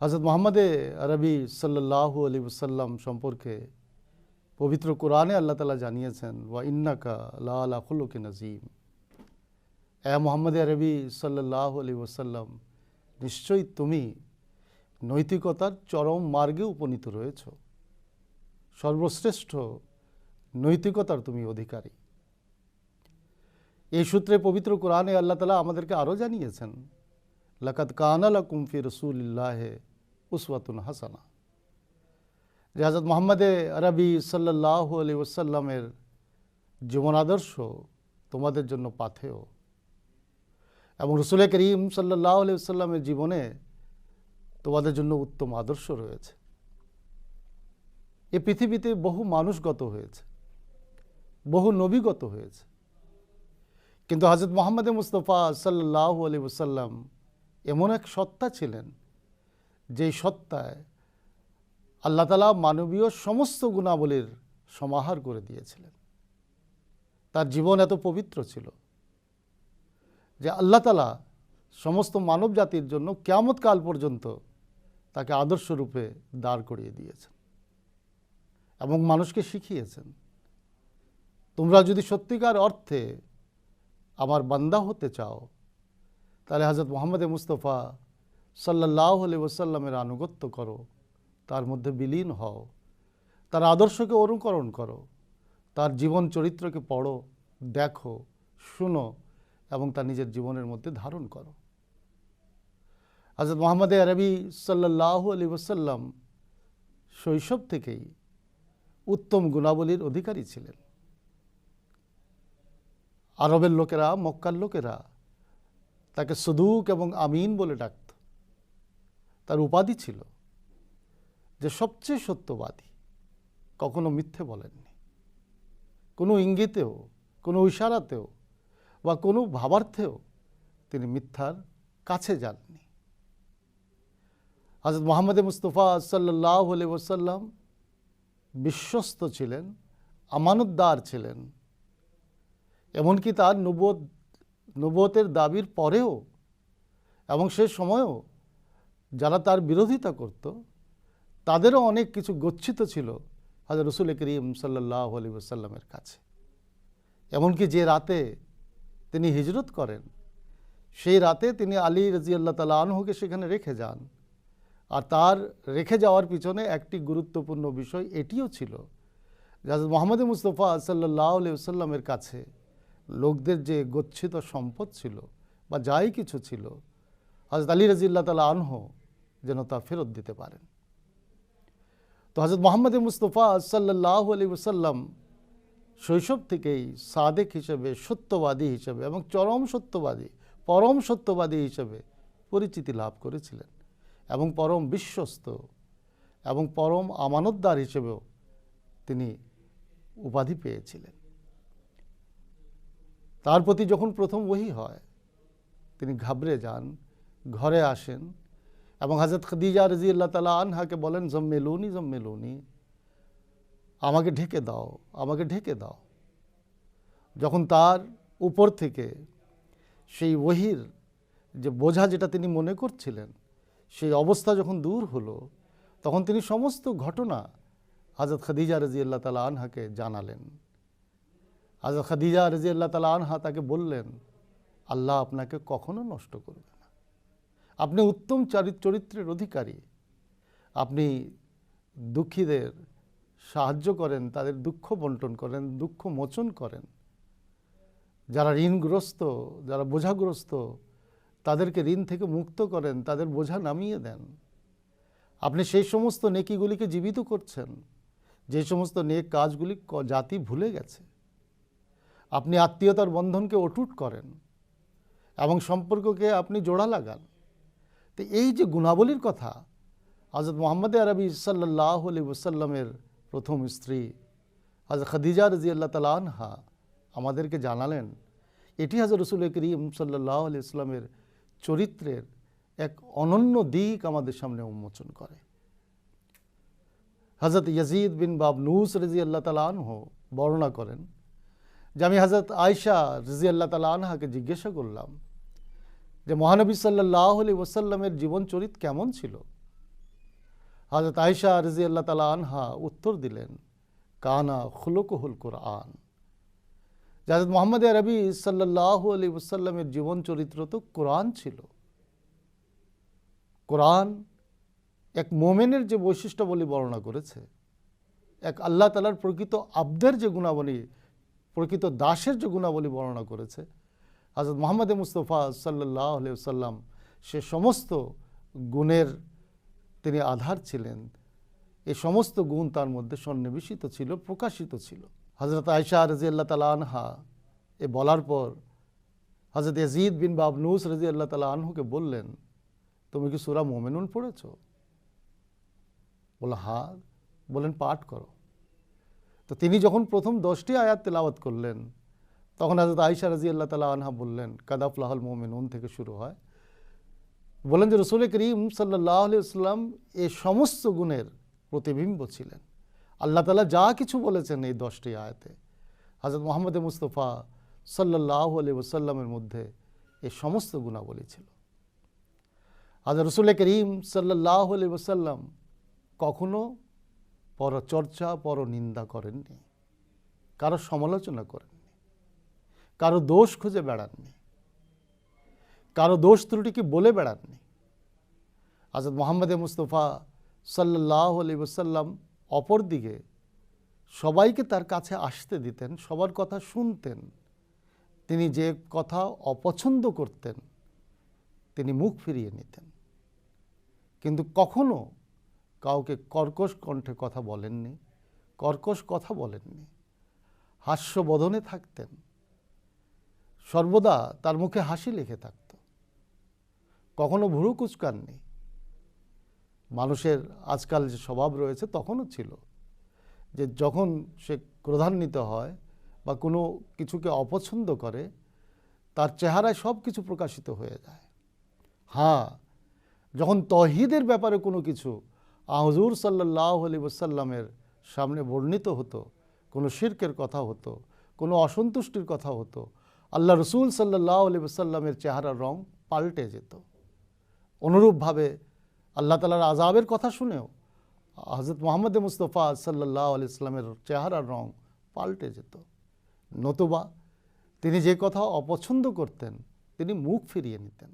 হজরত মোহাম্মদে আরবি সাল্লাহ আলী ওসাল্লাম সম্পর্কে পবিত্র কোরআনে আল্লাহ তালা জানিয়েছেন, ওয়া ইন্নাকা লা খুলুকে নাজিম এ মোহাম্মদে আরবি সাল্লাহ আলী ওসাল্লাম নিশ্চয়ই তুমি নৈতিকতার চরম মার্গে উপনীত রয়েছ। সর্বশ্রেষ্ঠ নৈতিকতার তুমি অধিকারী। এই সূত্রে পবিত্র কোরআনে আল্লাহ তালা আমাদেরকে আরও জানিয়েছেন লাকাত কানালা কুমফি রসুল্লাহে উসওয়াতুন হাসানা। যে হাজরত মোহাম্মদে আরবি সাল্লাহ আলি ওসাল্লামের জীবন আদর্শ তোমাদের জন্য পাথেয়। এবং রসুল করিম সাল্লাহ আলি সাল্লামের জীবনে তোমাদের জন্য উত্তম আদর্শ রয়েছে। এ পৃথিবীতে বহু মানুষগত হয়েছে, বহু নবীগত হয়েছে। কিন্তু হজরত মোহাম্মদ মুস্তফা সাল্লাহ আলী ওসাল্লাম এমন এক সত্তা ছিলেন যেই সত্তায় আল্লাহ তালা মানবীয় সমস্ত গুণাবলীর সমাহার করে দিয়েছিলেন। তার জীবন এত পবিত্র ছিল যে আল্লাহ তালা সমস্ত মানব জাতির জন্য কেয়ামত কাল পর্যন্ত তাকে আদর্শরূপে দাঁড় করিয়ে দিয়েছেন এবং মানুষকে শিখিয়েছেন, তোমরা যদি সত্যিকার অর্থে আমার বান্দা হতে চাও, তাহলে হজরত মোহাম্মদ মুস্তফা সাল্লাহ আলি ওসাল্লামের আনুগত্য করো, তার মধ্যে বিলীন হও, তার আদর্শকে অনুকরণ করো, তার জীবন চরিত্রকে পড়ো, দেখো, শুনো এবং তা নিজের জীবনের মধ্যে ধারণ করো। হজরত মোহাম্মদ আরবি সাল্লাহ আলী ওসাল্লাম শৈশব থেকেই উত্তম গুণাবলীর অধিকারী ছিলেন। আরবের লোকেরা, মক্কার লোকেরা তাকে সদুক এবং আমিন বলে ডাকত। তার উপাধি ছিল যে সবচেয়ে সত্যবাদী কখনো মিথ্যে বলেননি। কোনো ইঙ্গিতেও, কোনো ইশারাতেও বা কোনো ভাবার্থেও তিনি মিথ্যার কাছে যাননি। হজরত মোহাম্মদ মুস্তফা সাল্লাহ আলি বিশ্বস্ত ছিলেন, আমানতদার ছিলেন। এমনকি তার নবত নবতের দাবির পরেও এবং সে সময়ও যারা তার বিরোধিতা করত, তাদেরও অনেক কিছু গচ্ছিত ছিল হাজার রসুল করিম সাল্লাহ আলী ওসাল্লামের কাছে। এমনকি যে রাতে তিনি হিজরত করেন, সেই রাতে তিনি আলী রাজিয়াল্লাহ তালা আনহুকে সেখানে রেখে যান। আর তার রেখে যাওয়ার পিছনে একটি গুরুত্বপূর্ণ বিষয় এটিও ছিল যে মোহাম্মদ মুস্তফা সাল্লাহ সাল্লামের কাছে লোকদের যে গচ্ছিত সম্পদ ছিল বা যাই কিছু ছিল হজরত আলী রাজিল্লা তালা আনহ যেন তা ফেরত দিতে পারেন। তো হজরত মোহাম্মদ মুস্তফা সাল্লাহ আলী ওসাল্লাম শৈশব থেকেই সাদেক হিসেবে, সত্যবাদী হিসেবে এবং চরম সত্যবাদী, পরম সত্যবাদী হিসেবে পরিচিতি লাভ করেছিলেন এবং পরম বিশ্বস্ত এবং পরম আমানতদার হিসেবেও তিনি উপাধি পেয়েছিলেন। তার প্রতি যখন প্রথম ওহি হয়, তিনি ঘাবড়ে যান, ঘরে আসেন এবং হাজরত খদিজা রাজি আল্লাহ তালা আনহাকে বলেন, জম্মেলুনি জম্মেলুনি, আমাকে ঢেকে দাও, আমাকে ঢেকে দাও। যখন তার উপর থেকে সেই ওহির যে বোঝা যেটা তিনি মনে করছিলেন, সেই অবস্থা যখন দূর হলো, তখন তিনি সমস্ত ঘটনা হাজরত খাদিজা রাজি আল্লাহ তালা আনহাকে জানালেন। হাজরত খাদিজা রাজি আল্লাহ তালা আনহা তাকে বললেন, আল্লাহ আপনাকে কখনো নষ্ট করবে না। আপনি উত্তম চরিত্রের অধিকারী। আপনি দুঃখীদের সাহায্য করেন, তাদের দুঃখ বন্টন করেন, দুঃখ মোচন করেন। যারা ঋণগ্রস্ত, যারা বোঝাগ্রস্ত, তাদেরকে ঋণ থেকে মুক্ত করেন, তাদের বোঝা নামিয়ে দেন। আপনি সেই সমস্ত নেকিগুলিকে জীবিত করছেন, যে সমস্ত নেক কাজগুলি জাতি ভুলে গেছে। আপনি আত্মীয়তার বন্ধনকে অটুট করেন এবং সম্পর্ককে আপনি জোড়া লাগান। তো এই যে গুণাবলীর কথা হজরত মোহাম্মদ আরবি সাল্লাহ ওসাল্লামের প্রথম স্ত্রী হজরত খাদিজা রাজি আল্লাহ তালা আনহা আমাদেরকে জানালেন, এটি হাজর রসুল করিম সাল্লাহ আলি ইসলামের চরিত্রের এক অনন্য দিক আমাদের সামনে উন্মোচন করে। হজরত ইয়াজিদ বিন বাবনুস রাজি আল্লাহ তালা আনহ বর্ণনা করেন, যে আমি হজরত আয়সা রাজি আল্লাহ তালা আনহাকে জিজ্ঞাসা করলাম যে মহানবী সাল্লাহ আলি ওসাল্লামের জীবন চরিত কেমন ছিল? হজরত আয়সা রাজি আল্লাহ তালা আনহা উত্তর দিলেন, কানা খুলকহুল কোরআন। জাহাজ মোহাম্মদ রবি সাল্লাহ আলী ওসাল্লামের জীবন চরিত্র তো কোরআন ছিল। কোরআন এক মোমেনের যে বৈশিষ্ট্য বৈশিষ্ট্যাবলী বর্ণনা করেছে, এক আল্লাহ তালার প্রকৃত আব্দের যে গুণাবলী, প্রকৃত দাসের যে গুণাবলী বর্ণনা করেছে হজরত মোহাম্মদ মুস্তফা সাল্লাহ সাল্লাম সে সমস্ত গুণের তিনি আধার ছিলেন। এই সমস্ত গুণ তার মধ্যে সন্নিবেশিত ছিল, প্রকাশিত ছিল। হজরত আয়সা রাজি আল্লাহ তালা আনহা, এ বলার পর হজরত ইয়াজিদ বিন বাবনুস রাজি আল্লাহ তালা আনহুকে বললেন, তুমি কি সুরা মোমেনুন পড়েছ? বলল হ্যাঁ বলেন, পাঠ করো। তো তিনি যখন প্রথম দশটি আয়াত তেলাওয়াত করলেন তখন হজরত আয়সা রাজি আল্লাহ তালা আনহা বললেন কাদাফলাহল মোমেনুন থেকে শুরু হয়। বলেন যে রসুল করিম সাল্লাহ আলিয়াল্লাম এ সমস্ত গুণের প্রতিবিম্ব ছিলেন। আল্লাহ তালা যা কিছু বলেছেন এই দশটি আয়াতে। হজরত মোহাম্মদ মুস্তফা সাল্লাহ আলি ওসাল্লামের মধ্যে এই সমস্ত গুণাবলী ছিল। হাজর রসুল করিম সাল্লাহ আলি ওসাল্লাম কখনো পরচর্চা, পরনিন্দা করেননি। কারও সমালোচনা করেননি। কারও দোষ খুঁজে বেড়াননি কারও দোষ ত্রুটিকে বলে বেড়াননি আজাদ মোহাম্মদ মুস্তফা সাল্লাহ আলী ওসাল্লাম অপরদিকে সবাইকে তার কাছে আসতে দিতেন, সবার কথা শুনতেন। তিনি যে কথা অপছন্দ করতেন, তিনি মুখ ফিরিয়ে নিতেন। কিন্তু কখনো কাউকে কর্কশ কণ্ঠে কথা বলেননি, কর্কশ কথা বলেননি হাস্যবদনে থাকতেন। সর্বদা তার মুখে হাসি লেগে থাকত। কখনো ভুরু কুচকাননি মানুষের আজকাল যে স্বভাব রয়েছে তখনও ছিল যে যখন সে ক্রধান্বিত হয় বা কোনো কিছুকে অপছন্দ করে, তার চেহারায় সব কিছু প্রকাশিত হয়ে যায়। হ্যাঁ যখন তহিদের ব্যাপারে কোনো কিছু আহজুর সাল্লাহ আলী ওসাল্লামের সামনে বর্ণিত হতো, কোনো শির্কের কথা হতো, কোনো অসন্তুষ্টির কথা হতো আল্লাহ রসুল সাল্লাহ আলি সাল্লামের চেহারার রং পাল্টে যেত। অনুরূপভাবে আল্লাহ তালার আজাবের কথা শুনেও হজরত মোহাম্মদ মুস্তফা সাল্লাহ আলি ইসলামের চেহারার রং পাল্টে যেত। নতুবা তিনি যে কথা অপছন্দ করতেন তিনি মুখ ফিরিয়ে নিতেন।